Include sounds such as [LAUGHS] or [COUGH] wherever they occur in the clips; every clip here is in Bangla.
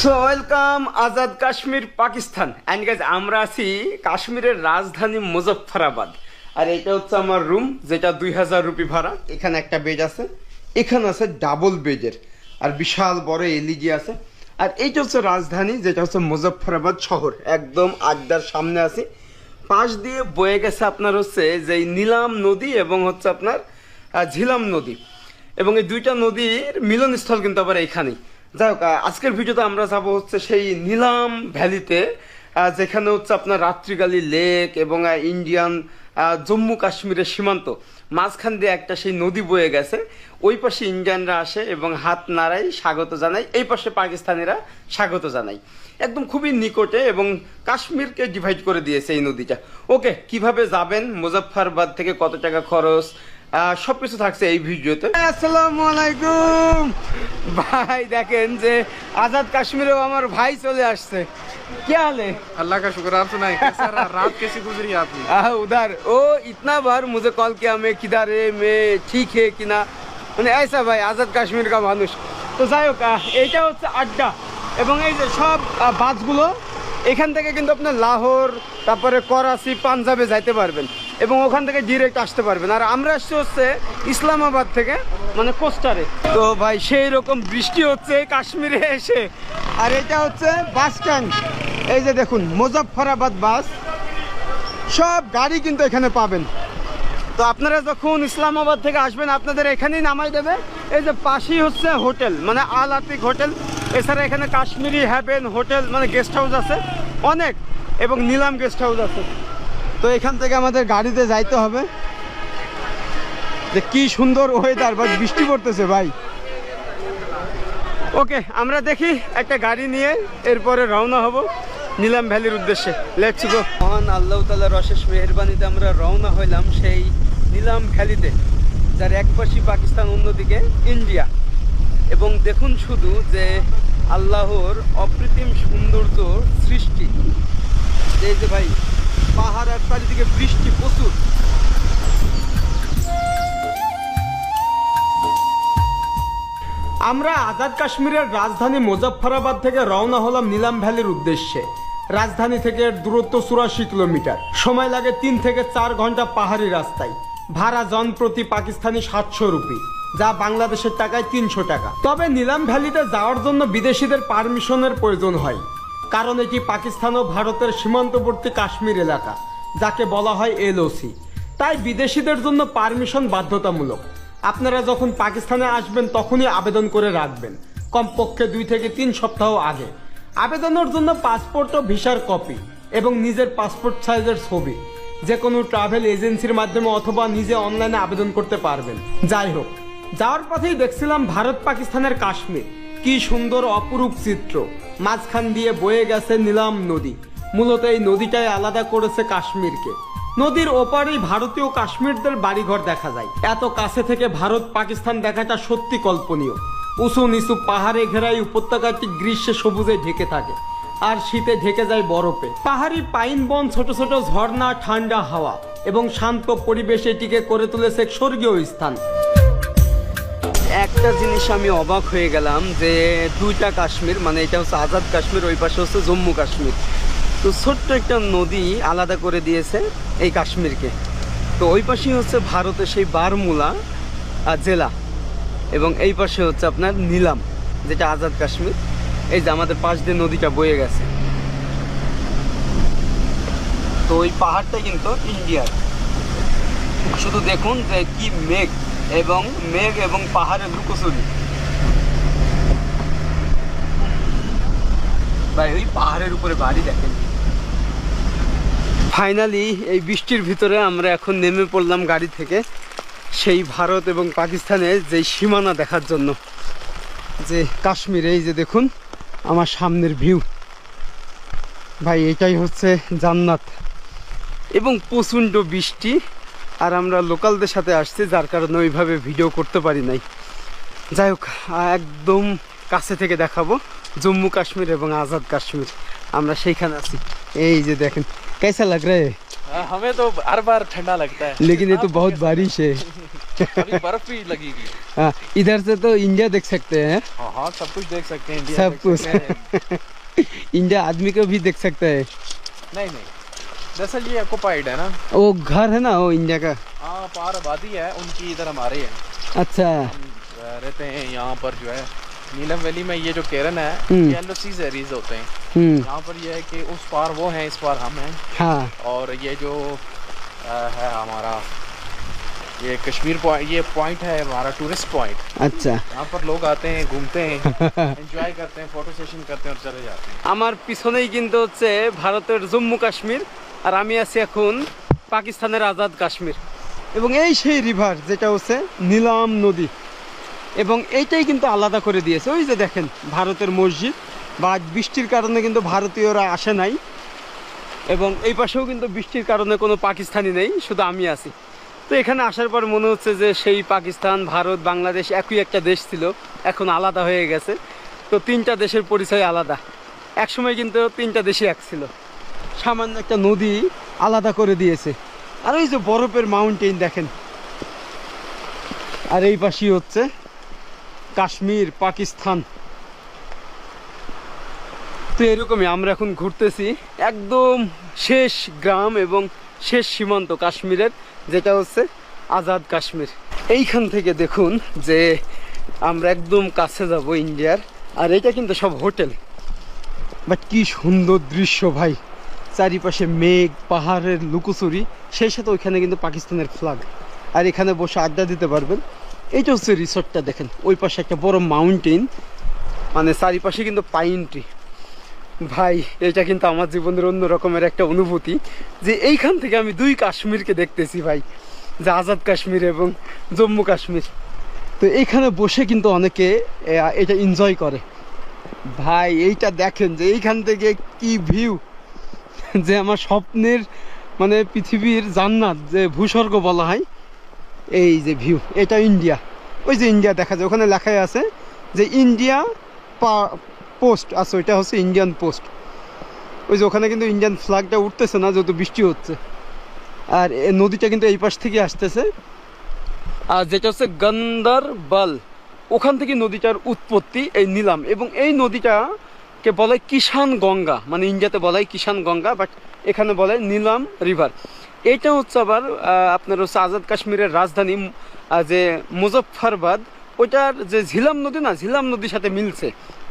So welcome Azad Kashmir Pakistan and guys আমরা আছি কাশ্মীরের রাজধানী মুজফ্ফরাবাদ। আর এটা হচ্ছে আমার রুম যেটা দুই হাজার রুপি ভাড়া। এখানে একটা বেড আছে, এখানে আছে ডাবল বেডের আর বিশাল বড় এলইডি আছে। আর এইটা হচ্ছে রাজধানী, যেটা হচ্ছে মুজফ্ফরাবাদ শহর। একদম আড্ডার সামনে আছি। পাশ দিয়ে বয়ে গেছে আপনার হচ্ছে যে নীলাম নদী এবং হচ্ছে আপনার ঝিলাম নদী। এবং এই দুইটা নদীর মিলনস্থল কিন্তু আবার এইখানেই যাই হোক আজকের ভিডিওতে আমরা যাব হচ্ছে সেই নীলাম ভ্যালিতে যেখানে হচ্ছে আপনার রাত্রিগালি লেক এবং ইন্ডিয়ান জম্মু কাশ্মীরের সীমান্ত। মাঝখান দিয়ে একটা সেই নদী বয়ে গেছে। ওই পাশে ইন্ডিয়ানরা আসে এবং হাত নাড়াই স্বাগত জানাই। এই পাশে পাকিস্তানিরা স্বাগত জানাই। একদম খুবই নিকটে এবং কাশ্মীরকে ডিভাইড করে দিয়েছে এই নদীটা। ওকে, কীভাবে যাবেন? মুজফ্ফরবাদ থেকে কত টাকা খরচ? সবকিছু থাকছে এই ভিডিওতে আসসালামু আলাইকুম ভাই দেখেন যে আজাদ কাশ্মীরেও আমার ভাই চলে আসছে কে হালে अल्लाह का शुक्र आप सुनाए कैसा रहा रात कैसी गुजरी आपकी आह, उधर ओ इतना बार मुझे कॉल किया मैं किधर है मैं ठीक है कि না মানে ऐसा ভাই আজাদ কাশ্মীর কা মানুষ তো যাই হোক আহ, এইটা হচ্ছে আড্ডা এবং এই যে সব আহ, বাসগুলো এখান থেকে কিন্তু আপনার লাহোর তারপরে করাচি পাঞ্জাবে যাইতে পারবেন এবং ওখান থেকে ডিরেক্ট আসতে পারবেন। আর আমরা আসছি হচ্ছে ইসলামাবাদ থেকে মানে কোস্টারে। তো ভাই, সেই রকম বৃষ্টি হচ্ছে কাশ্মীরে এসে। আর এটা হচ্ছে বাস স্ট্যান্ড। এই যে দেখুন, মুজফ্ফরাবাদ বাস। সব গাড়ি কিন্তু এখানে পাবেন। তো আপনারা যখন ইসলামাবাদ থেকে আসবেন, আপনাদের এখানেই নামাই দেবে। এই যে পাশেই হচ্ছে হোটেল মানে আল আতিক হোটেল। এছাড়া এখানে কাশ্মীরি হ্যাভেন হোটেল মানে গেস্ট হাউস আছে। অনেক, এবং নিলাম গেস্ট হাউস আছে। তো এখান থেকে আমাদের গাড়িতে যাইতে হবে। যে কি সুন্দর ওয়েদার বাট বৃষ্টি পড়তেছে, ভাই। ওকে, আমরা দেখি একটা গাড়ি নিয়ে এরপরে রওনা হব নিলাম ভ্যালির উদ্দেশ্যে। লেটস গো মহান আল্লাহ তালার অশেষ মেহরবানিতে আমরা রওনা হইলাম সেই নিলাম ভ্যালিতে, যার এক পাশে পাকিস্তান, অন্যদিকে ইন্ডিয়া। এবং দেখুন শুধু যে আল্লাহর অকৃত্রিম সৌন্দর্য সৃষ্টি। এই যে ভাই চারিদিকে বৃষ্টি প্রচুর। আমরা আজাদ কাশ্মীরের রাজধানী মুজফ্ফরাবাদ থেকে রওনা হলাম নিলাম ভ্যালির উদ্দেশ্যে। রাজধানী থেকে দূরত্ব চুরাশি কিলোমিটার। সময় লাগে তিন থেকে চার ঘণ্টা পাহাড়ি রাস্তায়। ভাড়া জন প্রতি পাকিস্তানি সাতশো রুপি, যা বাংলাদেশের টাকায় তিনশো টাকা। তবে নিলাম ভ্যালিতে যাওয়ার জন্য বিদেশিদের পারমিশনের প্রয়োজন হয়। কারণ এটি পাকিস্তান ও ভারতের সীমান্তবর্তী কাশ্মীর এলাকা, যাকে বলা হয় এলওসি। তাই বিদেশিদের জন্য পারমিশন বাধ্যতামূলক। আপনারা যখন পাকিস্তানে আসবেন, তখনই আবেদন করে রাখবেন, কমপক্ষে দুই থেকে তিন সপ্তাহ আগে। আবেদনের জন্য পাসপোর্ট ও ভিসার কপি এবং নিজের পাসপোর্ট সাইজের ছবি যে কোনো ট্রাভেল এজেন্সির মাধ্যমে অথবা নিজে অনলাইনে আবেদন করতে পারবেন। যাই হোক, যাওয়ার পথেই দেখছিলাম ভারত পাকিস্তানের কাশ্মীর। কি সুন্দর অপরূপ চিত্র। মাঝখান দিয়ে বয়ে গেছে নীলাম নদী। মূলত এই নদীটাই আলাদা করেছে কাশ্মীরকে। নদীর ওপারেই ভারতীয় কাশ্মীরদের বাড়িঘর দেখা যায়। এত কাছে থেকে ভারত পাকিস্তান দেখাটা সত্যি কল্পনীয়। উঁচু নিচু পাহাড়ে ঘেরাই উপত্যকাটি গ্রীষ্মে সবুজে ঢেকে থাকে। আর শীতে ঢেকে যায় বরফে। পাহাড়ি পাইন বন, ছোট ছোট ঝর্ণা, ঠান্ডা হাওয়া এবং শান্ত পরিবেশ এটিকে করে তুলেছে স্বর্গীয় স্থান। একটা জিনিস আমি অবাক হয়ে গেলাম যে দুইটা কাশ্মীর মানে এটা হচ্ছে আজাদ কাশ্মীর, ওই পাশে হচ্ছে জম্মু কাশ্মীর। তো ছোট্ট একটা নদী আলাদা করে দিয়েছে এই কাশ্মীরকে। তো ওই পাশেই হচ্ছে ভারতের সেই বারমুলা জেলা এবং এই পাশে হচ্ছে আপনার নিলাম, যেটা আজাদ কাশ্মীর। এই যে আমাদের পাশ দিয়ে নদীটা বয়ে গেছে। তো ওই পাহাড়টা কিন্তু ইন্ডিয়ার। শুধু দেখুন যে কি মেঘ। এবং মেঘ এবং পাহাড়ের লুকোচুরি ভাই, ওই পাহাড়ের উপরে বাড়ি দেখেন। ফাইনালি এই বৃষ্টির ভিতরে আমরা এখন নেমে পড়লাম গাড়ি থেকে, সেই ভারত এবং পাকিস্তানের যে সীমানা দেখার জন্য। যে কাশ্মীর, এই যে দেখুন, আমার সামনের ভিউ। ভাই, এটাই হচ্ছে জান্নাত। এবং প্রচণ্ড বৃষ্টি। আর আমরা লোকালদের সাথে আসছি যার কারণে ওইভাবে ভিডিও করতে পারি নাই যাই হোক আহ, একদম কাছে থেকে দেখাবো জম্মু কাশ্মীর এবং আজাদ কাশ্মীর আমরা সেইখানে আছি এই যে দেখেন কেসা লাগ রে हमें तो हर बार ठंडा लगता है लेकिन ये तो आपको बहुत कैसा- बारिश है अभी बर्फ भी लगेगी हाँ, इधर से तो इंडिया देख सकते हैं हाँ हाँ सब कुछ देख सकते हैं इंडिया सब देख कुछ सकते हैं। इंडिया आदमी को भी देख सकता है नहीं नहीं दरअसल ये ऑक्युपाइड है ना वो घर है ना वो इंडिया का हाँ पार आबादी है उनकी इधर हमारे है अच्छा हम अ, रहते हैं यहाँ पर जो है नीलम वैली में ये जो केरन है हम्म। ये एलओसीज एरीज होते हैं हम्म यहाँ पर ये है कि उस पार वो हैं इस पार हम हैं हाँ और ये जो अ, है हमारा ये कश्मीर पॉइंट ये पॉइंट है हमारा टूरिस्ट पॉइंट अच्छा यहाँ पर लोग आते हैं घूमते हैं [LAUGHS] एंजॉय करते हैं फोटो सेशन करते हैं और चले जाते हैं আমার পিছনেই কিন্তু হচ্ছে ভারতের জম্মু কাশ্মীর আর আমি আছি এখন পাকিস্তানের আজাদ কাশ্মীর। এবং এই সেই রিভার যেটা হচ্ছে নীলাম নদী। এবং এইটাই কিন্তু আলাদা করে দিয়েছে। ওই যে দেখেন, ভারতের মসজিদ। বা বৃষ্টির কারণে কিন্তু ভারতীয়রা আসে নাই। এবং এই পাশেও কিন্তু বৃষ্টির কারণে কোনো পাকিস্তানি নেই, শুধু আমি আছি। তো এখানে আসার পর মনে হচ্ছে যে সেই পাকিস্তান, ভারত, বাংলাদেশ একই একটা দেশ ছিল, এখন আলাদা হয়ে গেছে। তো তিনটা দেশের পরিচয় আলাদা। একসময় কিন্তু তিনটা দেশই এক ছিল। সামান্য একটা নদী আলাদা করে দিয়েছে। আর ওই যে বরফের মাউন্টেন দেখেন। আর এই পাশেই হচ্ছে কাশ্মীর, পাকিস্তান। তো এরকমই আমরা এখন ঘুরতেছি একদম শেষ গ্রাম এবং শেষ সীমান্ত কাশ্মীরের, যেটা হচ্ছে আজাদ কাশ্মীর। এইখান থেকে দেখুন যে আমরা একদম কাছে যাব ইন্ডিয়ার, আর এটা কিন্তু সব হোটেল। বাট কি সুন্দর দৃশ্য ভাই। চারিপাশে মেঘ, পাহাড়ের লুকোচুরি, সেই সাথে ওইখানে কিন্তু পাকিস্তানের ফ্ল্যাগ আর এখানে বসে আড্ডা দিতে পারবেন। এইটা হচ্ছে রিসর্টটা দেখেন। ওই পাশে একটা বড় মাউন্টেন মানে চারিপাশে কিন্তু পাইন ট্রি ভাই, এটা কিন্তু আমার জীবনের অন্য রকমের একটা অনুভূতি যে এইখান থেকে আমি দুই কাশ্মীরকে দেখতেছি ভাই, যে আজাদ কাশ্মীর এবং জম্মু কাশ্মীর। তো এইখানে বসে কিন্তু অনেকে এটা এনজয় করে। ভাই, এইটা দেখেন যে এইখান থেকে কি ভিউ [LAUGHS] যে আমার স্বপ্নের মানে পৃথিবীর জান্নাত যে ভূস্বর্গ বলা হয়, এই যে ভিউ এটা ইন্ডিয়া ওই যে ইন্ডিয়া দেখা যায়, ওখানে লেখাই আছে যে ইন্ডিয়া পোস্ট আছে, ওইটা হচ্ছে ইন্ডিয়ান পোস্ট ওই যে ওখানে কিন্তু ইন্ডিয়ান ফ্ল্যাগটা উঠতেছে না, যেহেতু বৃষ্টি হচ্ছে। আর নদীটা কিন্তু এই পাশ থেকে আসতেছে। আর যেটা হচ্ছে গন্দারবাল, ওখান থেকে নদীটার উৎপত্তি এই নিলাম। এবং এই নদীটাকে বলে কিষান গঙ্গা। মানে ইন্ডিয়াতে বলে কিষান গঙ্গা বাট এখানে বলে নীলাম রিভার এটা হচ্ছে আবার আপনার হচ্ছে আজাদ কাশ্মীরের রাজধানী যে মুজফ্ফরবাদ, ওইটার যে ঝিলাম নদী না, ঝিলাম নদীর সাথে মিলছে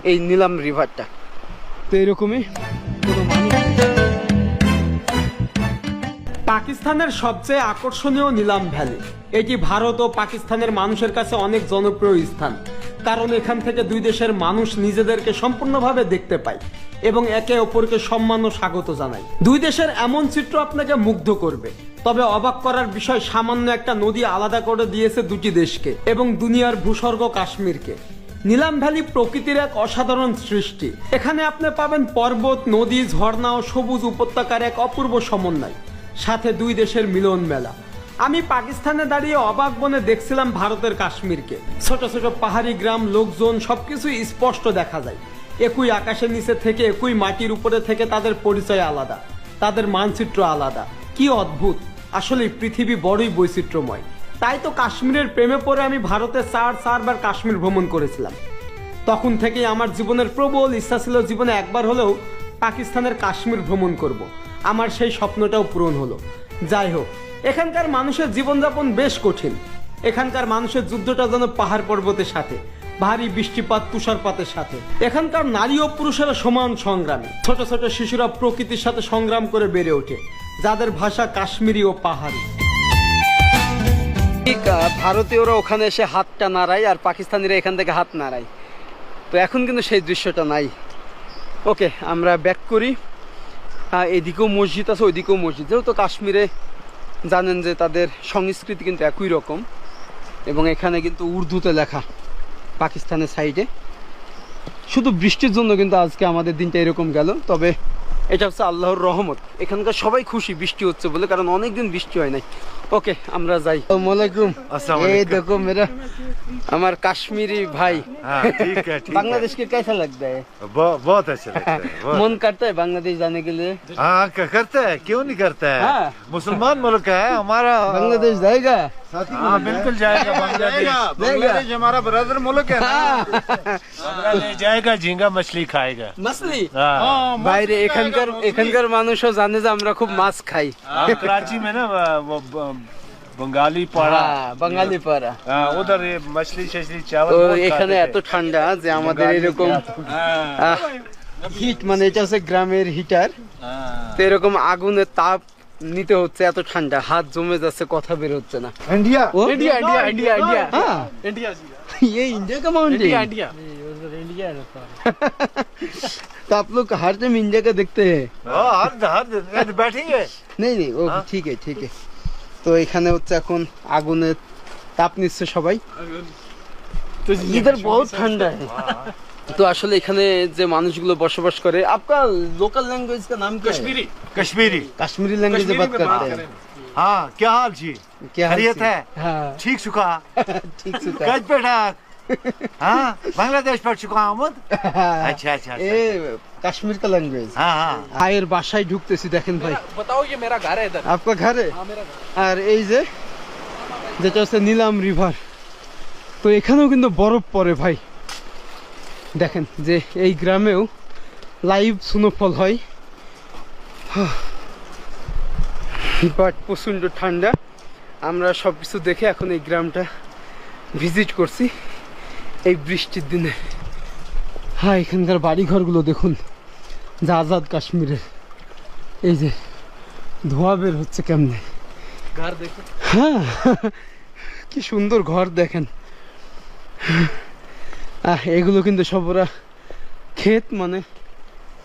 এই নীলাম রিভারটা তো এরকমই পাকিস্তানের সবচেয়ে আকর্ষণীয় নিলাম ভ্যালি। এটি ভারত ও পাকিস্তানের মানুষের কাছে অনেক জনপ্রিয় স্থান। কারণ এখান থেকে দুই দেশের মানুষ নিজেদেরকে সম্পূর্ণভাবে দেখতে পায় এবং একে অপরকে সম্মান ও স্বাগত জানায়। দুই দেশের এমন চিত্র আপনাকে মুগ্ধ করবে। তবে অবাক করার বিষয়, সামান্য একটা নদী আলাদা করে দিয়েছে দুটি দেশকে এবং দুনিয়ার ভূস্বর্গ কাশ্মীরকে। নিলাম ভ্যালি প্রকৃতির এক অসাধারণ সৃষ্টি। এখানে আপনি পাবেন পর্বত, নদী, ঝর্ণা ও সবুজ উপত্যকার এক অপূর্ব সমন্বয়। সাথে দুই দেশের মিলন মেলা। আমি পাকিস্তানে দাঁড়িয়ে অবাক বনে দেখছিলাম ভারতের কাশ্মীরকে। ছোট ছোট পাহাড়ি গ্রাম, লোকজন সবকিছুই স্পষ্ট দেখা যায়। একই আকাশের নিচে থেকে, একই মাটির উপরে থেকে তাদের পরিচয় আলাদা। তাদের মানচিত্র আলাদা। কি অদ্ভুত! আসলে পৃথিবী বড়ই বৈচিত্র্যময়। তাই তো কাশ্মীরের প্রেমে পড়ে আমি ভারতে চার, চারবার কাশ্মীর ভ্রমণ করেছিলাম। তখন থেকেই আমার জীবনের প্রবল ইচ্ছা ছিল, জীবনে একবার হলেও পাকিস্তানের কাশ্মীর ভ্রমণ করব। আমার সেই স্বপ্নটাও পূরণ হলো। যাই হোক, এখানকার মানুষের জীবনযাপন বেশ কঠিন। এখানকার মানুষের যুদ্ধটা যেন পাহাড় পর্বতের সাথে, ভারী বৃষ্টিপাত, তুষারপাতের সাথে। এখানকার নারী ও পুরুষেরা সমান সংগ্রামী। ছোট ছোট শিশুরা প্রকৃতির সাথে সংগ্রাম করে বেড়ে ওঠে, যাদের ভাষা কাশ্মীরি ও পাহাড়ি। ঠিক ভারতীয়রা ওখানে এসে হাতটা নাড়ায় আর পাকিস্তানিরা এখান থেকে হাত নাড়ায়। তো এখন কিন্তু সেই দৃশ্যটা নাই। ওকে, আমরা ব্যাক করি। এদিকেও মসজিদ আছে, ওইদিকেও মসজিদ। যেহেতু কাশ্মীরে জানেন যে তাদের সংস্কৃতি কিন্তু একই রকম, এবং এখানে কিন্তু উর্দুতে লেখা পাকিস্তানের সাইডে শুধু বৃষ্টির জন্য কিন্তু আজকে আমাদের দিনটা এরকম গেল, তবে এটা হচ্ছে আল্লাহর রহমত এখানকার সবাই খুশি বৃষ্টি হচ্ছে বলে কারণ অনেক দিন বৃষ্টি হয় নাই ওকে আমরা যাই আসসালামাইকুম अस्सलाम এই वालेकुम। দেখো মেরা আমার কাশ্মীরি ভাই हाँ ठीक है ठीक बांग्लादेश के कैसा लगता है है बहु- बहुत अच्छा लगता है बहुत। मन करता है बांग्लादेश जाने के लिए हाँ क- करता है क्यों नहीं करता है हाँ। मुसलमान मुल्क है हमारा बांग्लादेश जाएगा हाँ बिल्कुल जाएगा बांग्लादेश बांग्लादेश हमारा [LAUGHS] ब्रदर मुल्क है हाँ। বাংলাদেশ জায়গা ঝিঙ্গা মাছলি খায়গা মাছলি हाँ বাইরে এখানকার এখানকার মানুষও জানে যে আমরা খুব মাছ খাই आप कराची में ना वो ब- बंगाली पाड़ा হ্যাঁ, বাঙালি পাড়া हाँ, उधर ये मछली शछली चावल তো बहुत এখানে खाते এত थे। ঠান্ডা যে আমাদের এরকম হিট মানে এটা হচ্ছে গ্রামের হিটার हाँ। তো এরকম আগুনের তাপ নিতে হচ্ছে এত ঠান্ডা হাত জমে যাচ্ছে কথা বের হচ্ছে না इंडिया वो इंडिया इंडिया इंडिया इंडिया हाँ इंडिया ये इंडिया का माउंटेन इंडिया इंडिया तो आप लोग हर टाइम इंडिया का देखते हैं हाँ, हर हर दिन बैठेंगे নেই নেই ও ঠিক আছে ঠিক আছে তো এখানে হচ্ছে এখন আগুনের তাপ নিচ্ছে সবাই তো ইধার বহুত ঠান্ডা তো আসলে এখানে যে মানুষগুলো বসবাস করে আপনার লোকাল ল্যাঙ্গুয়েজ का नाम क्या है कश्मीरी कश्मीरी कश्मीरी लैंग्वेज में बात करते हैं हाँ क्या हाल जी क्या हाल खैरियत से? है हाँ ठीक सुखा [LAUGHS] ठीक से कज पे ठाक हाँ बांग्लादेश पर चुका आमद अच्छा अच्छा अच्छा এ কাশ্মীর का लैंग्वेज हाँ हाँ ভাইয়ের বাসায় ঢুকতেছি দেখেন ভাই बताओ ये मेरा घर है इधर আপনার ঘরে আর এই যে যেটা হচ্ছে নীলাম রিভার তো এখানেও কিন্তু বরফ পড়ে ভাই দেখেন যে এই গ্রামেও লাইভ সুনোফল হয়। বাট প্রচণ্ড ঠান্ডা। আমরা সব কিছু দেখে এখন এই গ্রামটা ভিজিট করছি এই বৃষ্টির দিনে। হ্যাঁ এখানকার বাড়িঘরগুলো দেখুন যা আজাদ কাশ্মীরের। এই যে ধোয়া বের হচ্ছে কেমনে? ঘর দেখুন। হ্যাঁ কি সুন্দর ঘর দেখেন। এগুলো কিন্তু সব ওরা ক্ষেত মানে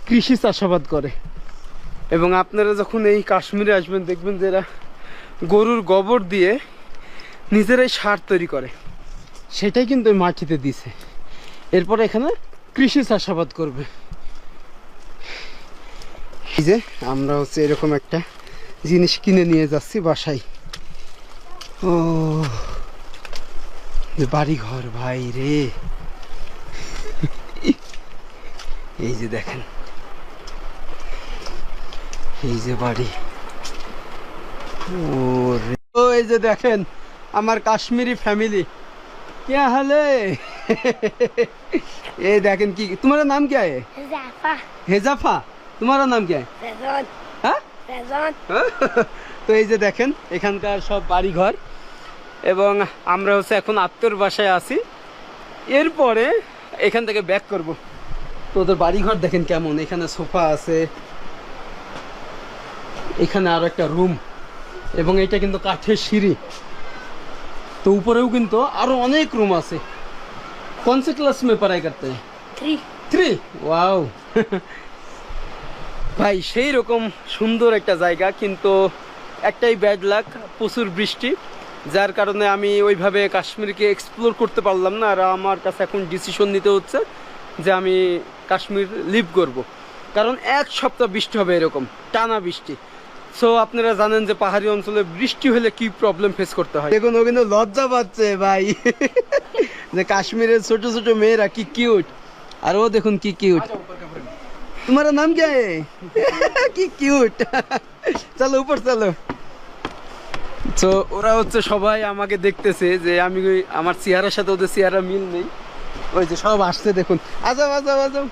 কৃষি চাষাবাদ করে। এবং আপনারা যখন এই কাশ্মীরে আসবেন, দেখবেন যে এরা গরুর গোবর দিয়ে নিজেরাই সার তৈরি করে। সেটাই কিন্তু মাটিতে দিছে। এরপরে এখানে কৃষি চাষাবাদ করবে। যে আমরা হচ্ছে এরকম একটা জিনিস কিনে নিয়ে যাচ্ছি বাসায়। ও বাড়ি ঘর ভাই রে। এই যে দেখেন। এই যে বাড়ি। ও এই যে দেখেন আমার কাশ্মীরি ফ্যামিলি কে হলে? এই দেখেন কি তোমার নাম কে হেজাফা। তোমার নাম কে হ্যাঁ? তো এই যে দেখেন এখানকার সব বাড়িঘর। এবং আমরা হচ্ছে এখন আত্মর বাসায় আছি। এরপরে এখান থেকে ব্যাক করব। তো ওদের বাড়িঘর দেখেন কেমন। এখানে সোফা আছে। এখানে আরও একটা রুম। এবং এটা কিন্তু কাঠের সিঁড়ি। তো উপরেও কিন্তু আরও অনেক রুম আছে। কোন সে ক্লাস মে পড়াই করতে? हैं থ্রি ওয়াও ভাই সেই রকম সুন্দর একটা জায়গা কিন্তু একটাই ব্যাড লাক প্রচুর বৃষ্টি। যার কারণে আমি ওইভাবে কাশ্মীরকে এক্সপ্লোর করতে পারলাম না আর আমার কাছে এখন ডিসিশন নিতে হচ্ছে। যে আমি কাশ্মীর লিভ করব। কারণ এক সপ্তাহ বৃষ্টি হবে এরকম টানা বৃষ্টি। সো আপনারা জানেন যে পাহাড়ি অঞ্চলে বৃষ্টি হলে কি প্রবলেম ফেস করতে হয়? দেখুন ও কিন্তু লজ্জা পাচ্ছে ভাই। যে কাশ্মীরের ছোট ছোট মেয়েরা কি কিউট আর ও দেখুন কি আচ্ছা, কিউট তোমার নাম কে কি কিউট চলো উপর চলো। তো ওরা হচ্ছে সবাই আমাকে দেখতেছে যে আমি আমার চেহারার সাথে ওদের চেহারা মিল নেই। ওই যে সব আসছে, দেখুন। আজাও আজাও আজাও।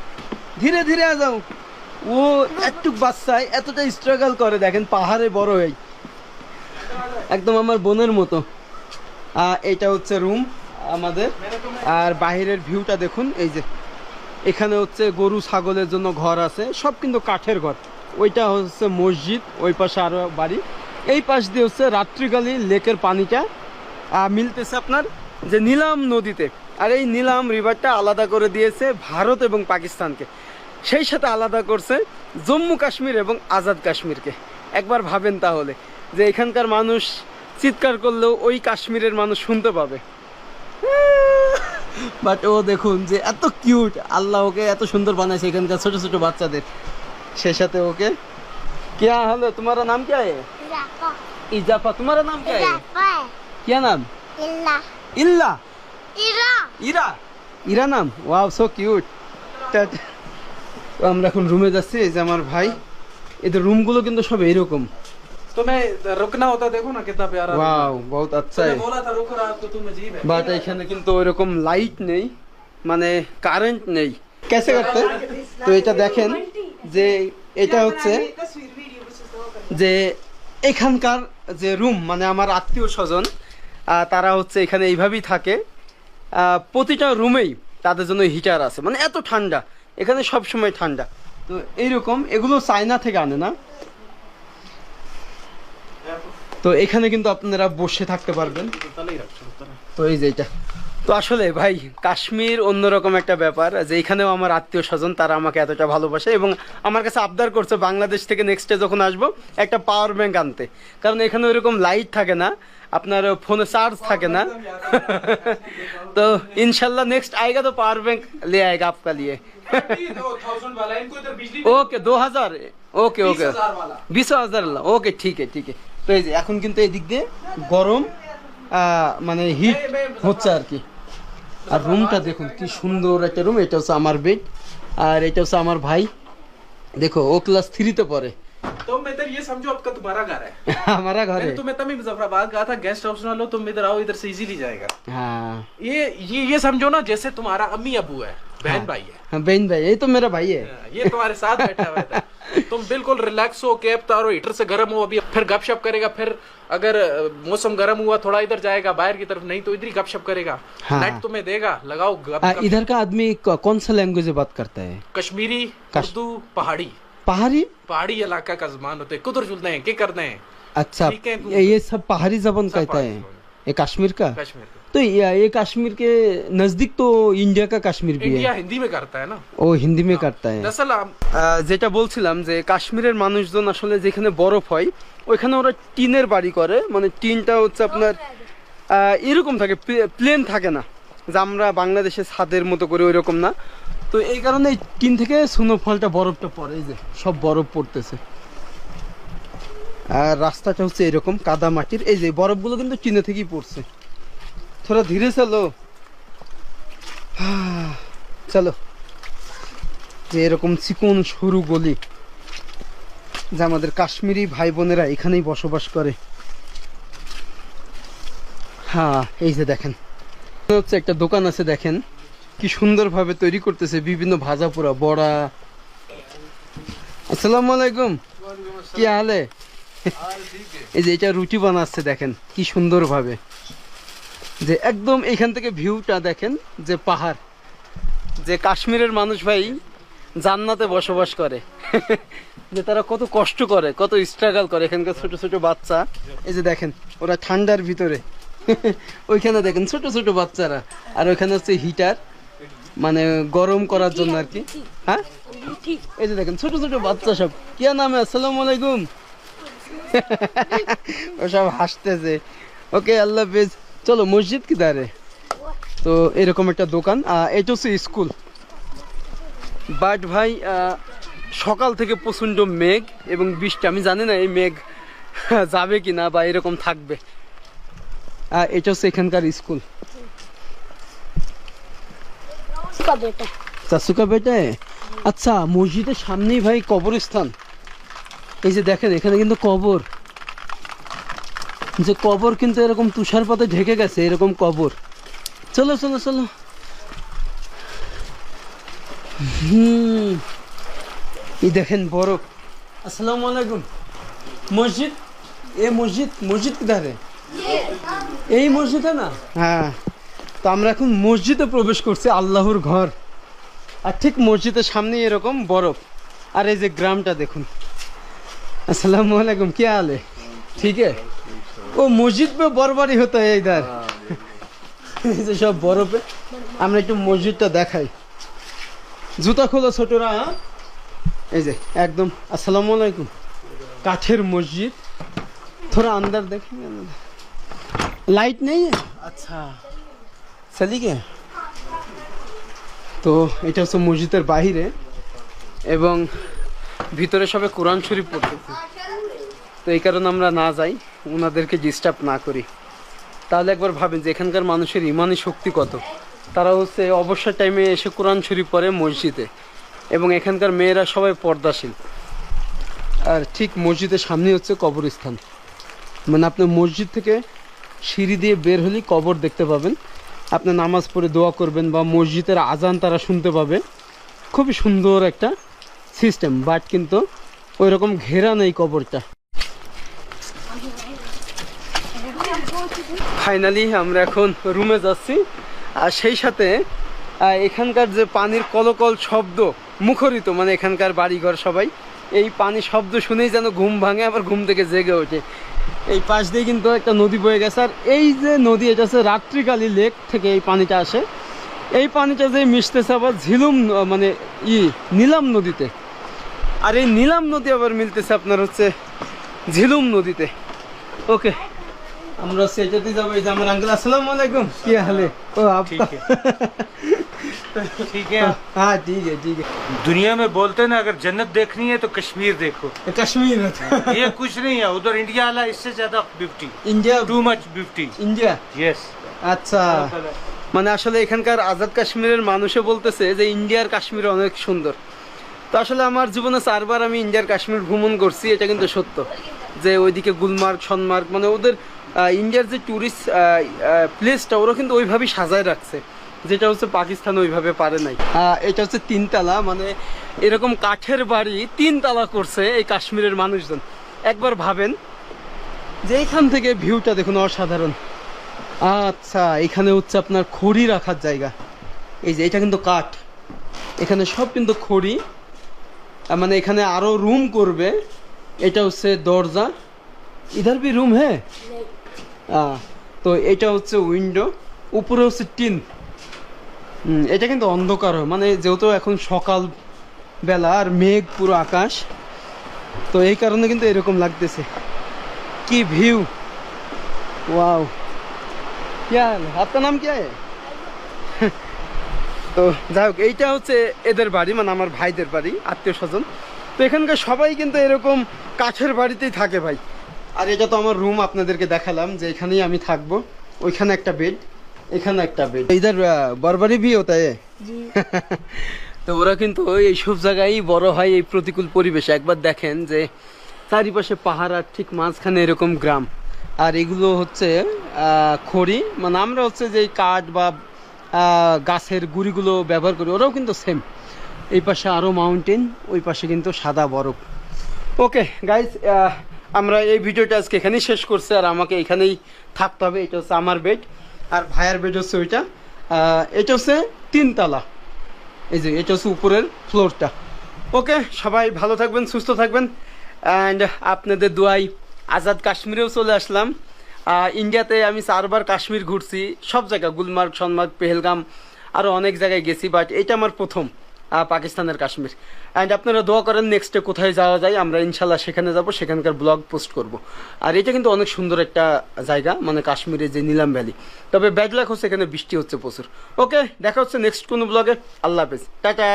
ধীরে ধীরে আজাও। ও একটু বাচ্চায় এতটা স্ট্রাগল করে, দেখেন, পাহাড়ে বড় হয়ে একদম আমার বোনের মতো। এটা হচ্ছে রুম আমাদের। আর বাইরের ভিউটা দেখুন, এই যে। এখানে হচ্ছে গরু, ছাগলের জন্য ঘর আছে। সব কিন্তু কাঠের ঘর। ওইটা হচ্ছে মসজিদ, ওই পাশে আরও বাড়ি। এই পাশ দিয়ে হচ্ছে রাত্রিকালীন লেকের পানিটা মিলতেছে আপনার যে নীলাম নদীতে। আর এই নীলাম রিভারটা আলাদা করে দিয়েছে ভারত এবং পাকিস্তানকে সেই সাথে আলাদা করছে জম্মু কাশ্মীর এবং আজাদ কাশ্মীরকে একবার ভাবেন তাহলে যে এখানকার মানুষ চিৎকার করলেও ওই কাশ্মীরের মানুষ শুনতে পাবে [LAUGHS] বাট ও দেখুন যে এত কিউট আল্লাহ ওকে এত সুন্দর বানাইছে এখানকার ছোট ছোট বাচ্চাদের সে সাথে ওকে क्या हाल है तुम्हारा नाम क्या है Zafa, इजाफा तुम्हारा नाम क्या है Izafa. क्या नाम Illa. इल्ला Ira. ইরা ইরা নাম ওয়াও সো কিউট তো আমরা এখন রুমে যাচ্ছি এই যে আমার ভাই এদের রুমগুলো কিন্তু সব এরকম तुम्हें रुकना होता देखो ना कितना प्यारा ওয়াও বহুত আচ্ছা मैंने बोला था रुको रात को तुम अजीब है বাট এখানে কিন্তু ওইরকম লাইট নেই মানে কারেন্ট নেই কেসে করতে তো এটা দেখেন যে এটা হচ্ছে যে এখানকার যে রুম মানে আমার আত্মীয় স্বজন তারা হচ্ছে এখানে এইভাবেই থাকে আহ, প্রতিটা রুমেই তাদের জন্য হিটার আছে। মানে এত ঠান্ডা। এখানে সব সময় ঠান্ডা। তো এইরকম, এগুলো চায়না থেকে আনে না। তো এখানে কিন্তু আপনারা বসে থাকতে পারবেন। তো এই যে এটা। তো আসলে ভাই, কাশ্মীর অন্যরকম একটা ব্যাপার, যে এখানেও আমার আত্মীয় স্বজন, তারা আমাকে এতটা ভালোবাসে এবং আমার কাছে আবদার করছে বাংলাদেশ থেকে নেক্সটে যখন আসব, একটা পাওয়ার ব্যাংক আনতে। কারণ এখানে ওইরকম লাইট থাকে না। আপনার ফোনে চার্জ থাকে না তো ইনশাল্লাহ नेक्स्ट आएगा तो पावर बैंक ले आएगा आपका लिए थाउजेंड वाला इनको इधर बिजली ওকে দু হাজার ওকে ওকে वाला বিশ হাজার ওকে ঠিক আছে ঠিক আছে তো এই যে এখন কিন্তু এদিক দিয়ে গরম আহ, মানে হিট হচ্ছে আর কি আর রুমটা দেখুন কি সুন্দর একটা রুম এটা হচ্ছে আমার বেড আর এটা হচ্ছে আমার ভাই দেখো ও ক্লাস থ্রিতে পড়ে तो तुम इधर ये समझो आपका तुम्हारा घर है। [LAUGHS] हमारा घर है। तो तुम्हें तभी मुजफ्फराबाद कहा था गेस्ट हाउस ना लो तुम इधर आओ इधर से इजीली जाएगा। हाँ। ये ये ये समझो ना जैसे तुम्हारा अम्मी अबू है बहन हाँ। भाई है। हाँ, बहन भाई ये तो मेरा भाई है। हाँ, ये तुम्हारे साथ बैठा हुआ है [LAUGHS] तुम बिल्कुल रिलैक्स हो कैब तारो हीटर से गर्म हो अभी फिर गपशप करेगा फिर अगर मौसम गर्म हुआ थोड़ा इधर जाएगा बाहर की तरफ़ नहीं तो इधर ही गपशप करेगा। हाँ। नेट तुम्हें देगा लगाओ इधर का आदमी कौन सा लैंग्वेज बात करता है? कश्मीरी उर्दू पहाड़ी। पहाड़ी पहाड़ी इलाका का जबान होते हैं कुदर जुलते हैं क्या करते हैं अच्छा ठीक है, ये ये सब पहाड़ी जबान सब कहता पहाड़ी है जबान। ये कश्मीर का कश्मीर का। तो ये ये कश्मीर के नजदीक तो इंडिया का कश्मीर भी इंडिया है हिंदी में करता है ना ও হিন্দি মে করতা হ্যাঁ दरअसल हम- আহ, যেটা বলছিলাম যে কাশ্মীরের মানুষজন আসলে যেখানে বরফ হয় ওইখানে ওরা টিনের বাড়ি করে মানে টিনটা হচ্ছে আপনার আহ, এরকম থাকে প্লেন থাকে না যে আমরা বাংলাদেশে ছাদের মতো করে ওই রকম না তো এই কারণে টিন থেকে স্নোফলটা বরফটা পড়ে, এই যে সব বরফ পড়তেছে। আর রাস্তাটা হচ্ছে এরকম কাদা মাটির, এই যে বরফগুলো কিন্তু টিনে থেকেই পড়ছে। থোড়া ধীরে চলো। চলো। যে এরকম চিকন সরু গলি, যে আমাদের কাশ্মীরি ভাই বোনেরা এখানেই বসবাস করে। হ্যাঁ এই যে দেখেন। হচ্ছে একটা দোকান আছে, দেখেন। কি সুন্দরভাবে তৈরি করতেছে বিভিন্ন ভাজা পোড়া, বড়া। আসসালামু আলাইকুম। কি হালে? এই যে এটা রুটি বানাচ্ছে, দেখেন, কি সুন্দরভাবে। যে একদম এখান থেকে ভিউটা দেখেন, যে পাহাড়। যে কাশ্মীরের মানুষ ভাই জান্নাতে বসবাস করে। যে তারা কত কষ্ট করে, কত স্ট্রাগল করে, এখানকার ছোট ছোট বাচ্চা। এই যে দেখেন, ওরা ঠান্ডার ভিতরে। ওইখানে দেখেন ছোট ছোট বাচ্চারা। আর ওইখানে হচ্ছে হিটার মানে গরম করার জন্য আর কি। হ্যাঁ? এই যে দেখেন ছোট ছোট বাচ্চা সব। কি নামে আসসালামু আলাইকুম। ও সব হাসতেছে। ওকে আল্লাহ হাফেজ। চলো মসজিদ কি দাঁড়ে তো এরকম একটা দোকান। এটা হচ্ছে স্কুল। বাট ভাই সকাল থেকে প্রচণ্ড মেঘ এবং বৃষ্টি। আমি জানি না এই মেঘ যাবে কি না বা এরকম থাকবে। এটা হচ্ছে এখানকার স্কুল। চাচুকা বেটা। চাচুকা বেটায় আচ্ছা মসজিদের সামনেই ভাই কবরস্থান। এই যে দেখেন এখানে কিন্তু কবর। যে কবর কিন্তু এরকম তুষারপাতে ঢেকে গেছে এরকম কবর। চলো চলো চলো। হম। দেখেন বরফ। আসসালাম আলাইকুম। মসজিদ? এ মসজিদ মসজিদ কি ধারে ইয়ে। এই মসজিদ না? হ্যাঁ। তো আমরা এখন মসজিদে প্রবেশ করছি, আল্লাহর ঘর। আর ঠিক মসজিদের সামনে এরকম বরফ। আর এই যে গ্রামটা দেখুন। আসসালামু আলাইকুম, কে আলে ঠিক ও, মসজিদ পে বরবারই হতো এইদার যে সব বরফে। আমরা একটু মসজিদটা দেখাই। জুতা খোলো ছোটরা হ্যাঁ? এই যে, একদম। আসসালামু আলাইকুম। কাঠের মসজিদ। থোড়া আন্দার দেখেন। লাইট নেই? আচ্ছা। রাস্তা দিকে তো এটা হচ্ছে মসজিদের বাহিরে এবং ভিতরে সবে কোরআন শরীফ পড়তেছে। তো এই কারণে আমরা না যাই ওনাদেরকে ডিস্টার্ব না করি। তাহলে একবার ভাবেন যে এখানকার মানুষের ইমানি শক্তি কত। তারা হচ্ছে অবসর টাইমে এসে কোরআন শরীফ পড়ে মসজিদে এবং এখানকার মেয়েরা সবাই পর্দাশীল। আর ঠিক মসজিদের সামনে হচ্ছে কবরস্থান। মানে আপনি মসজিদ থেকে সিঁড়ি দিয়ে বের হলেই কবর দেখতে পাবেন। আপনি নামাজ পড়ে দোয়া করবেন বা মসজিদের আজান তারা শুনতে পাবে। খুবই সুন্দর একটা সিস্টেম বাট কিন্তু ওই রকম ঘেরা নেই কবরটা। ফাইনালি আমরা এখন রুমে যাচ্ছি। আর সেই সাথে এখানকার যে পানির কলকল শব্দ, মুখরিত মানে এখানকার বাড়িঘর সবাই, এই পানি শব্দ শুনেই যেন ঘুম ভাঙে, আবার ঘুম থেকে জেগে ওঠে। এই পাশ দিয়ে কিন্তু একটা নদী বয়ে গেছে। আর এই যে নদী, এটা হচ্ছে রাত্রিকালী লেক থেকে এই পানিটা আসে। এই পানিটা যে মিশতেছে আবার ঝিলুম মানে ই, নীলাম নদীতে। আর এই নীলাম নদী আবার মিলতেছে আপনার হচ্ছে ঝিলুম নদীতে। ওকে, আমরা সেটাতে যাব। এই যে আমার আঙ্কেল আসসালামু আলাইকুম। কি হালে? ও, আপ। ठीक है हाँ ठीक है ठीक है दुनिया में बोलते हैं ना अगर जन्नत देखनी है तो कश्मीर देखो कश्मीर ये कुछ नहीं है उधर इंडिया वाला इससे ज्यादा beauty India too much beauty India yes আচ্ছা মানে আসলে এখানকার আজাদ কাশ্মীরের মানুষে বলতেছে যে ইন্ডিয়ার কাশ্মীর অনেক সুন্দর তো আসলে আমার জীবনে চারবার আমি ইন্ডিয়ার কাশ্মীর ভ্রমণ করছি এটা কিন্তু সত্য যে ওইদিকে গুলমার্গ সনমার্গ মানে ওদের আহ, ইন্ডিয়ার যে ট্যুরিস্ট প্লেসটা ওরা কিন্তু ওইভাবেই সাজায় রাখছে যেটা হচ্ছে পাকিস্তান ওইভাবে পারে নাই। আহ, এটা হচ্ছে তিনতলা মানে এরকম কাঠের বাড়ি তিনতলা করছে এই কাশ্মীরের মানুষজন। একবার ভাবেন যে এইখান থেকে ভিউটা দেখুন অসাধারণ। আচ্ছা এখানে হচ্ছে আপনার খড়ি রাখার জায়গা। এই যে এটা কিন্তু কাঠ। এখানে সব কিন্তু খড়ি। মানে এখানে আরও রুম করবে। এটা হচ্ছে দরজা। ইধার বি রুম হ্যাঁ? তো এটা হচ্ছে উইন্ডো উপরে হচ্ছে টিন। এটা কিন্তু অন্ধকার মানে যেহেতু এখন সকাল বেলা আর মেঘ পুরো আকাশ, তো এই কারণে কিন্তু এরকম লাগতেছে। কি ভিউ ওয়াও আপনার নাম কি? [LAUGHS] তো যাই হোক, এইটা হচ্ছে এদের বাড়ি মানে আমার ভাইদের বাড়ি, আত্মীয় স্বজন। তো এখানকার সবাই কিন্তু এরকম কাঠের বাড়িতেই থাকে ভাই। আর এটা তো আমার রুম আপনাদেরকে দেখালাম যে এখানেই আমি থাকব। ওইখানে একটা বেড এখানে একটা বেড ইধার বরবারি ভি হতা তো ওরা কিন্তু এইসব জায়গায় বড় হয় এই প্রতিকূল পরিবেশে। একবার দেখেন যে চারিপাশে পাহাড় আর ঠিক মাঝখানে এরকম গ্রাম। আর এগুলো হচ্ছে খড়ি। মানে আমরা হচ্ছে যে কাঠ বা গাছের গুড়িগুলো ব্যবহার করি ওরাও কিন্তু সেম এই পাশে আরও মাউন্টেন ওই পাশে কিন্তু সাদা বরফ। ওকে গাইজ আমরা এই ভিডিওটা আজকে এখানেই শেষ করছি আর আমাকে এখানেই থাকতে হবে এটা হচ্ছে আমার বেড আর ভাইয়ের বেড হচ্ছে ওইটা এটা হচ্ছে তিনতলা। এই যে, এটা হচ্ছে উপরের ফ্লোরটা। ওকে, সবাই ভালো থাকবেন, সুস্থ থাকবেন। অ্যান্ড আপনাদের দোয়াই আজাদ কাশ্মীরেও চলে আসলাম। ইন্ডিয়াতে আমি চারবার কাশ্মীর ঘুরছি। সব জায়গা গুলমার্গ, সনমার্গ, পেহেলগাম আরও অনেক জায়গায় গেছি বাট এটা আমার প্রথম পাকিস্তানের কাশ্মীর। অ্যান্ড আপনারা দোয়া করেন নেক্সটে কোথায় যাওয়া যায়, আমরা ইনশাল্লাহ সেখানে যাব, সেখানকার ব্লগ পোস্ট করব। আর এটা কিন্তু অনেক সুন্দর একটা জায়গা মানে কাশ্মীরের যে নীলাম ভ্যালি তবে ব্যাড লাক হচ্ছে এখানে বৃষ্টি হচ্ছে প্রচুর। ওকে দেখা হচ্ছে নেক্সট কোনো ব্লগে আল্লাহ হাফেজ। টাটা।